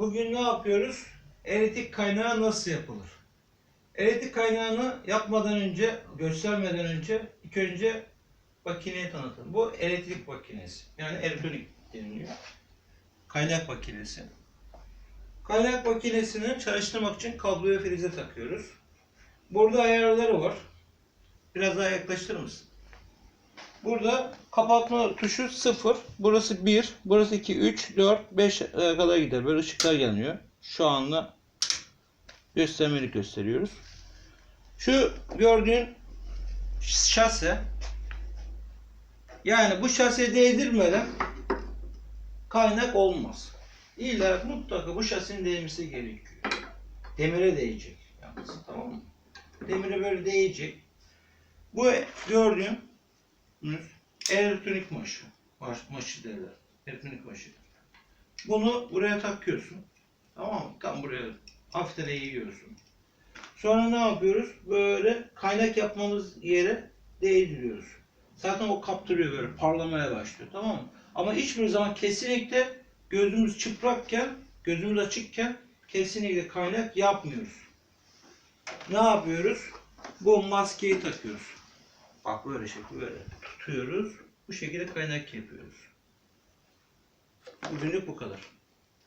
Bugün ne yapıyoruz? Elektrik kaynağı nasıl yapılır? Elektrik kaynağını yapmadan önce, göstermeden önce ilk önce makineyi tanıtalım. Bu elektrik makinesi. Yani elektronik deniliyor. Kaynak makinesi. Kaynak makinesini çalıştırmak için kabloya prize takıyoruz. Burada ayarları var. Biraz daha yaklaştırır mısın? Burada kapatma tuşu 0. Burası 1. Burası 2, 3, 4, 5 kadar gider. Böyle ışıklar yanıyor. Şu anda göstermelik gösteriyoruz. Şu gördüğün şase yani bu şase değdirmeden kaynak olmaz. İlla mutlaka bu şasenin değmesi gerekiyor. Demire değecek. Yalnız, tamam mı? Demire böyle değecek. Bu gördüğün elektronik maşı. Maş, maşı derler. Elektronik maşı. Bunu buraya takıyorsun. Tamam mı? Tam buraya hafiften eğiyorsun. Sonra ne yapıyoruz? Böyle kaynak yapmamız yere değdiriyoruz. Zaten o kaptırıyor böyle parlamaya başlıyor. Tamam mı? Ama hiçbir zaman kesinlikle gözümüz çıplakken, gözümüz açıkken kesinlikle kaynak yapmıyoruz. Ne yapıyoruz? Bu maskeyi takıyoruz. Bak böyle şekil böyle tutuyoruz. Bu şekilde kaynak yapıyoruz. Bugünlük bu kadar.